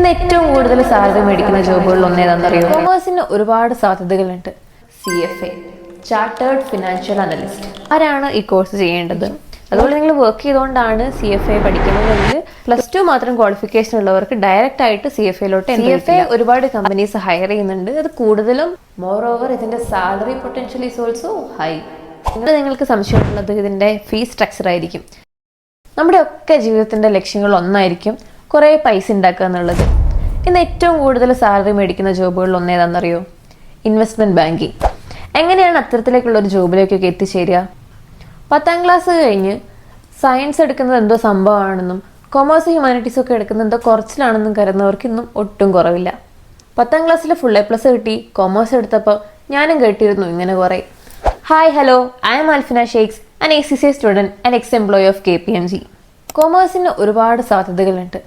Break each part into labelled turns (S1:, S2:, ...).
S1: ഇന്ന് ഏറ്റവും കൂടുതൽ സാലറി മേടിക്കുന്ന ജോബുകളിൽ ഒന്നേതാണെന്നറിയോ കൊമേഴ്സിന് ഒരുപാട് സാധ്യതകളുണ്ട്. C F A chartered financial analyst ആരാണ് ഈ കോഴ്സ് ചെയ്യേണ്ടത്? അതുപോലെ നിങ്ങൾ വർക്ക് ചെയ്തുകൊണ്ടാണ് സി എഫ് എ പഠിക്കുന്നതെങ്കിൽ പ്ലസ് ടു മാത്രം ക്വാളിഫിക്കേഷൻ ഉള്ളവർക്ക് ഡയറക്റ്റ് ആയിട്ട് സി എഫ് എയിലോട്ട് സി എഫ് എ ഒരുപാട് കമ്പനീസ് ഹയർ ചെയ്യുന്നുണ്ട്. അത് കൂടുതലും മോർ ഓവർ ഇതിന്റെ salary potential is also high ഇവിടെ നിങ്ങൾക്ക് സംശയമുള്ളത് ഇതിന്റെ ഫീസ് സ്ട്രക്ചർ ആയിരിക്കും. നമ്മുടെ ഒക്കെ ജീവിതത്തിന്റെ ലക്ഷ്യങ്ങൾ ഒന്നായിരിക്കും. കുറേ പൈസ ഉണ്ടാക്കുക എന്നുള്ളത്. ഇന്ന് ഏറ്റവും കൂടുതൽ സാലറി മേടിക്കുന്ന ജോബുകളിൽ ഒന്നേതാണെന്നറിയോ ഇൻവെസ്റ്റ്മെന്റ് ബാങ്കിങ് എങ്ങനെയാണ് അത്തരത്തിലേക്കുള്ള ഒരു ജോബിലേക്കൊക്കെ എത്തിച്ചേരുക? പത്താം ക്ലാസ് കഴിഞ്ഞ് സയൻസ് എടുക്കുന്നത് എന്തോ സംഭവമാണെന്നും കൊമേഴ്സ് ഹ്യൂമാനിറ്റീസ് ഒക്കെ എടുക്കുന്നത് എന്തോ കുറച്ചിലാണെന്നും കരുതുന്നവർക്ക് ഇന്നും ഒട്ടും കുറവില്ല. പത്താം ക്ലാസ്സിൽ ഫുൾ എ പ്ലസ് കിട്ടി കൊമേഴ്സ് എടുത്തപ്പോൾ ഞാനും കേട്ടിരുന്നു ഇങ്ങനെ കുറേ. Hi hello I'm Alfina Sheikhs an A C C student and ex employee of K P M G കൊമേഴ്സിന് ഒരുപാട് സാധ്യതകളുണ്ട്.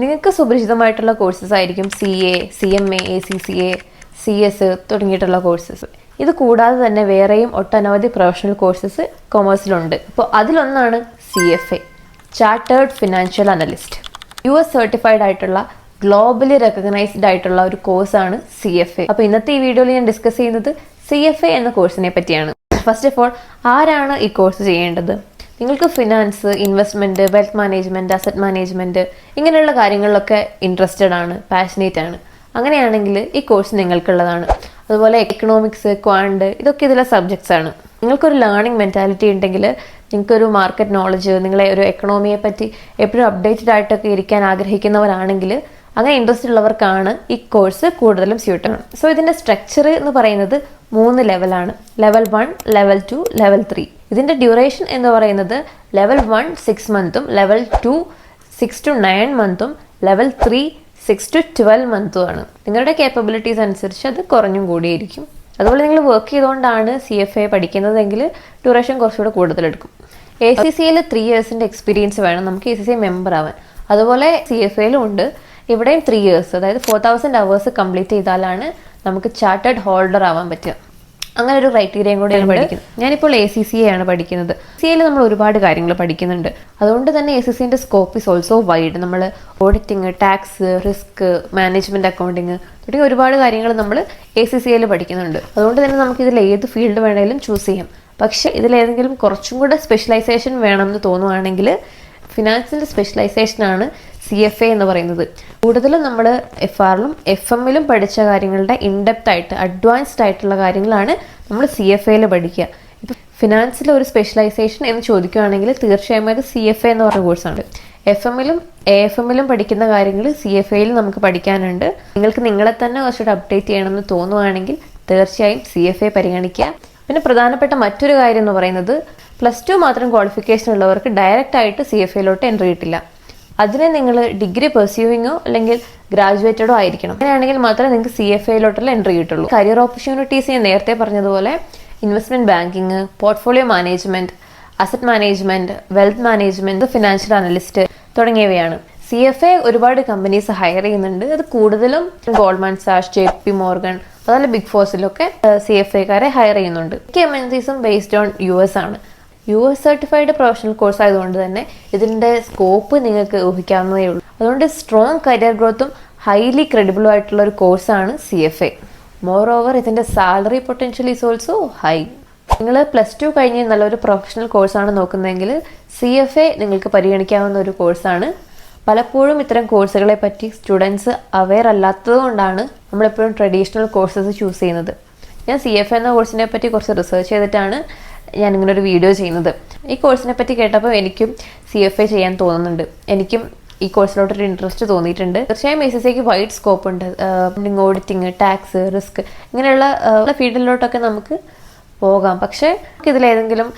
S1: നിങ്ങൾക്ക് സുപരിചിതമായിട്ടുള്ള കോഴ്സസ് ആയിരിക്കും C A C M A A C C A C S തുടങ്ങിയിട്ടുള്ള കോഴ്സസ് ഇത് കൂടാതെ തന്നെ വേറെയും ഒട്ടനവധി പ്രൊഫഷണൽ കോഴ്സസ് കൊമേഴ്സിലുണ്ട് അപ്പോൾ അതിലൊന്നാണ് C F A chartered financial analyst U S certified ആയിട്ടുള്ള ഗ്ലോബലി റെക്കഗ്നൈസ്ഡ് ആയിട്ടുള്ള ഒരു കോഴ്സാണ് സി എഫ് എ അപ്പോൾ ഇന്നത്തെ ഈ വീഡിയോയിൽ ഞാൻ ഡിസ്കസ് ചെയ്യുന്നത് സി എഫ് എ എന്ന കോഴ്സിനെ പറ്റിയാണ്. ഫസ്റ്റ് ഓഫ് ഓൾ ആരാണ് ഈ കോഴ്സ് ചെയ്യേണ്ടത്? നിങ്ങൾക്ക് finance investment wealth management asset management ഇങ്ങനെയുള്ള കാര്യങ്ങളിലൊക്കെ ഇൻട്രസ്റ്റഡ് ആണ് പാഷനേറ്റ് ആണ്. അങ്ങനെയാണെങ്കിൽ ഈ കോഴ്സ് നിങ്ങൾക്കുള്ളതാണ്. അതുപോലെ എക്കണോമിക്സ് ക്വാണ്ട് ഇതൊക്കെ ഇതിലെ സബ്ജക്ട്സ് ആണ്. നിങ്ങൾക്കൊരു ലേണിംഗ് മെന്റാലിറ്റി ഉണ്ടെങ്കിൽ നിങ്ങൾക്കൊരു മാർക്കറ്റ് നോളജ് നിങ്ങളെ ഒരു എക്കണോമിയെ പറ്റി എപ്പോഴും അപ്ഡേറ്റഡ് ആയിട്ടൊക്കെ ഇരിക്കാൻ ആഗ്രഹിക്കുന്നവരാണെങ്കിൽ അങ്ങനെ ഇൻട്രസ്റ്റ് ഉള്ളവർക്കാണ് ഈ കോഴ്സ് കൂടുതലും സ്യൂട്ടബിൾ സോ ഇതിന്റെ സ്ട്രക്ചർ എന്ന് പറയുന്നത് മൂന്ന് ലെവലാണ് level one level two level three ഇതിന്റെ ഡ്യൂറേഷൻ എന്ന് പറയുന്നത് level one six മന്തും level two six to nine മന്തും level three six to twelve മന്തും ആണ്. നിങ്ങളുടെ കേപ്പബിലിറ്റീസ് അനുസരിച്ച് അത് കുറഞ്ഞും കൂടിയിരിക്കും. അതുപോലെ നിങ്ങൾ വർക്ക് ചെയ്തുകൊണ്ടാണ് സി എഫ് എ പഠിക്കുന്നതെങ്കിൽ ഡ്യൂറേഷൻ കുറച്ചുകൂടെ കൂടുതലെടുക്കും എ സി സിയിൽ ത്രീ ഇയേഴ്സിന്റെ എക്സ്പീരിയൻസ് വേണം. നമുക്ക് എ സി സി മെമ്പർ ആവാൻ. അതുപോലെ സി എഫ് എയിലും ഉണ്ട്. ഇവിടെയും ത്രീ ഇയേഴ്സ് അതായത് ഫോർ തൗസൻഡ് അവേഴ്സ് കംപ്ലീറ്റ് ചെയ്താലാണ് നമുക്ക് ചാർട്ടേഡ് ഹോൾഡർ ആവാൻ പറ്റുക. അങ്ങനെ ഒരു ക്രൈറ്റീരിയയും ഞാൻ പഠിക്കുന്നത്. ഞാനിപ്പോൾ എ സി സി ആണ് പഠിക്കുന്നത്. സി എയിൽ നമ്മൾ ഒരുപാട് കാര്യങ്ങൾ പഠിക്കുന്നുണ്ട്. അതുകൊണ്ട് തന്നെ എ സി സിന്റെ സ്കോപ്പ് ഇസ് ഓൾസോ വൈഡ് നമ്മൾ auditing tax risk management accounting തുടങ്ങിയ ഒരുപാട് കാര്യങ്ങൾ നമ്മൾ എ സി സി എയിൽ പഠിക്കുന്നുണ്ട്. അതുകൊണ്ട് തന്നെ നമുക്ക് ഇതിൽ ഏത് ഫീൽഡ് വേണമെങ്കിലും ചൂസ് ചെയ്യാം. പക്ഷേ ഇതിലേതെങ്കിലും കുറച്ചും കൂടെ സ്പെഷ്യലൈസേഷൻ വേണമെന്ന് തോന്നുവാണെങ്കിൽ ഫിനാൻസിന്റെ സ്പെഷ്യലൈസേഷനാണ് സി എഫ് എ എന്ന് പറയുന്നത്. കൂടുതലും നമ്മൾ എഫ് ആറിലും എഫ് എമ്മിലും പഠിച്ച കാര്യങ്ങളുടെ ഇൻഡെപ്ത് ആയിട്ട് അഡ്വാൻസ്ഡ് ആയിട്ടുള്ള കാര്യങ്ങളാണ് നമ്മൾ സി എഫ് എയിൽ പഠിക്കുക. ഇപ്പം ഫിനാൻസിലെ ഒരു സ്പെഷ്യലൈസേഷൻ എന്ന് ചോദിക്കുകയാണെങ്കിൽ തീർച്ചയായും അത് സി എഫ് എ എന്ന് പറഞ്ഞ കോഴ്സാണ് എഫ് എമ്മിലും എ എഫ് എമ്മിലും പഠിക്കുന്ന കാര്യങ്ങൾ സി എഫ് എയിൽ നമുക്ക് പഠിക്കാനുണ്ട്. നിങ്ങൾക്ക് നിങ്ങളെ തന്നെ കുറച്ചുകൂടെ അപ്ഡേറ്റ് ചെയ്യണമെന്ന് തോന്നുവാണെങ്കിൽ തീർച്ചയായും സി എഫ് എ പരിഗണിക്കുക. പിന്നെ പ്രധാനപ്പെട്ട മറ്റൊരു കാര്യം എന്ന് പറയുന്നത് പ്ലസ് ടു മാത്രം ക്വാളിഫിക്കേഷൻ ഉള്ളവർക്ക് ഡയറക്റ്റ് ആയിട്ട് സി എഫ് എയിലോട്ട് എൻട്രി കിട്ടില്ല അതിന് നിങ്ങൾ ഡിഗ്രി പെർസ്യൂവിങ്ങോ അല്ലെങ്കിൽ ഗ്രാജുവേറ്റഡോ ആയിരിക്കണം. അങ്ങനെയാണെങ്കിൽ മാത്രമേ നിങ്ങൾക്ക് സി എഫ് എയിലോട്ടുള്ള എൻട്രി കിട്ടുള്ളൂ. കരിയർ ഓപ്പർച്യൂണിറ്റീസ് ഞാൻ നേരത്തെ പറഞ്ഞതുപോലെ investment banking portfolio management asset management wealth management financial analyst തുടങ്ങിയവയാണ്. സി എഫ് എ ഒരുപാട് കമ്പനീസ് ഹയർ ചെയ്യുന്നുണ്ട്. അത് കൂടുതലും Goldman Sachs J P Morgan അതുപോലെ ബിഗ് ഫോഴ്സിലൊക്കെ സി എഫ് എക്കാരെ ഹയർ ചെയ്യുന്നുണ്ട്. മിക്ക എം എൻ സിസും ബേസ്ഡ് ഓൺ യു എസ് ആണ്. U S certified professional course ആയതുകൊണ്ട് തന്നെ ഇതിന്റെ സ്കോപ്പ് നിങ്ങൾക്ക് ഊഹിക്കാവുന്നതേ ഉള്ളൂ. അതുകൊണ്ട് സ്ട്രോങ് കരിയർ ഗ്രോത്തും ഹൈലി ക്രെഡിബിളും ആയിട്ടുള്ള ഒരു കോഴ്സാണ് C F A moreover ഇതിന്റെ salary potential is also high നിങ്ങൾ പ്ലസ് ടു കഴിഞ്ഞ് നല്ലൊരു പ്രൊഫഷണൽ കോഴ്സാണ് നോക്കുന്നതെങ്കിൽ സി എഫ് എ നിങ്ങൾക്ക് പരിഗണിക്കാവുന്ന ഒരു കോഴ്സാണ് പലപ്പോഴും ഇത്തരം കോഴ്സുകളെ പറ്റി സ്റ്റുഡൻസ് അവെയർ അല്ലാത്തത് കൊണ്ടാണ് നമ്മളെപ്പോഴും ട്രഡീഷണൽ കോഴ്സസ് ചൂസ് ചെയ്യുന്നത്. ഞാൻ സി എഫ് എന്ന കോഴ്സിനെ പറ്റി കുറച്ച് റിസർച്ച് ചെയ്തിട്ടാണ്. ഞാൻ ഇങ്ങനെ ഒരു വീഡിയോ ചെയ്യുന്നത്. ഈ കോഴ്സിനെ പറ്റി കേട്ടപ്പോൾ എനിക്കും സി എഫ് എ ചെയ്യാൻ തോന്നുന്നുണ്ട്. എനിക്കും ഈ കോഴ്സിലോട്ടൊരു ഇൻട്രസ്റ്റ് തോന്നിയിട്ടുണ്ട്. തീർച്ചയായും എസ് എസ് സിക്ക് വൈഡ് സ്കോപ്പ് ഉണ്ട്. ഓഡിറ്റിംഗ് ടാക്സ് റിസ്ക് ഇങ്ങനെയുള്ള ഫീൽഡിലോട്ടൊക്കെ നമുക്ക് പോകാം. പക്ഷേ ഇതിലേതെങ്കിലും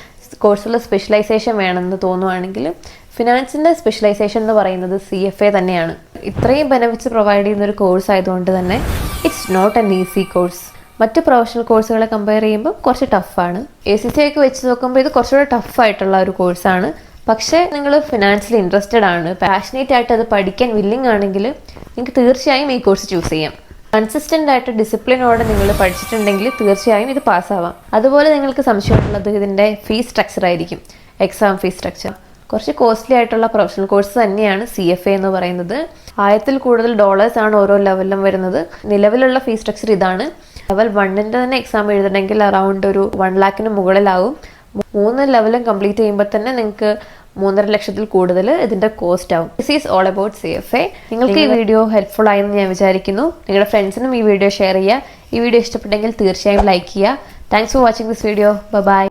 S1: കോഴ്സുള്ള സ്പെഷ്യലൈസേഷൻ വേണമെന്ന് തോന്നുവാണെങ്കിൽ ഫിനാൻസിന്റെ സ്പെഷ്യലൈസേഷൻ എന്ന് പറയുന്നത് സി എഫ് എ തന്നെയാണ്. ഇത്രയും ബെനഫിറ്റ്സ് പ്രൊവൈഡ് ചെയ്യുന്ന ഒരു കോഴ്സ് ആയതുകൊണ്ട് തന്നെ it's not an easy course മറ്റ് പ്രൊഫഷണൽ കോഴ്സുകളെ കമ്പയർ ചെയ്യുമ്പോൾ കുറച്ച് ടഫാണ് എ സി സി ഒക്കെ വെച്ച് നോക്കുമ്പോൾ ഇത് കുറച്ചുകൂടെ ടഫായിട്ടുള്ള ഒരു കോഴ്സാണ് പക്ഷേ നിങ്ങൾ ഫിനാൻഷ്യലി ഇൻട്രസ്റ്റഡ് ആണ് പാഷനേറ്റ് ആയിട്ട് അത് പഠിക്കാൻ വില്ലിംഗ് ആണെങ്കിൽ നിങ്ങൾക്ക് തീർച്ചയായും ഈ കോഴ്സ് ചൂസ് ചെയ്യാം. കൺസിസ്റ്റന്റ് ആയിട്ട് ഡിസിപ്ലിനോടെ നിങ്ങൾ പഠിച്ചിട്ടുണ്ടെങ്കിൽ തീർച്ചയായും ഇത് പാസ്സാവാം അതുപോലെ നിങ്ങൾക്ക് സംശയമുള്ളത് ഇതിന്റെ ഫീസ് സ്ട്രക്ചർ ആയിരിക്കും എക്സാം ഫീസ് സ്ട്രക്ചർ കുറച്ച് കോസ്റ്റ്ലി ആയിട്ടുള്ള പ്രൊഫഷണൽ കോഴ്സ് തന്നെയാണ് സി എഫ് എ എന്ന് പറയുന്നത്. ആയിരത്തിൽ കൂടുതൽ ഡോളേഴ്സ് ആണ് ഓരോ ലെവലിലും വരുന്നത്. നിലവിലുള്ള ഫീസ് സ്ട്രക്ചർ ഇതാണ്. ലെവൽ വണ്ണിന്റെ തന്നെ എക്സാം എഴുതണമെങ്കിൽ അറൗണ്ട് ഒരു വൺ ലാക്കിന് മുകളിലാവും. മൂന്ന് ലെവലും കംപ്ലീറ്റ് ചെയ്യുമ്പോൾ തന്നെ നിങ്ങൾക്ക് മൂന്നര ലക്ഷത്തിൽ കൂടുതൽ ഇതിന്റെ കോസ്റ്റ് ആവും. This is all about C F A നിങ്ങൾക്ക് ഈ വീഡിയോ ഹെൽപ്ഫുൾ ആയെന്ന് ഞാൻ വിചാരിക്കുന്നു. നിങ്ങളുടെ ഫ്രണ്ട്സിനും ഈ വീഡിയോ ഷെയർ ചെയ്യുക. ഈ വീഡിയോ ഇഷ്ടപ്പെട്ടെങ്കിൽ തീർച്ചയായും ലൈക്ക് ചെയ്യുക. Thanks for watching this video bye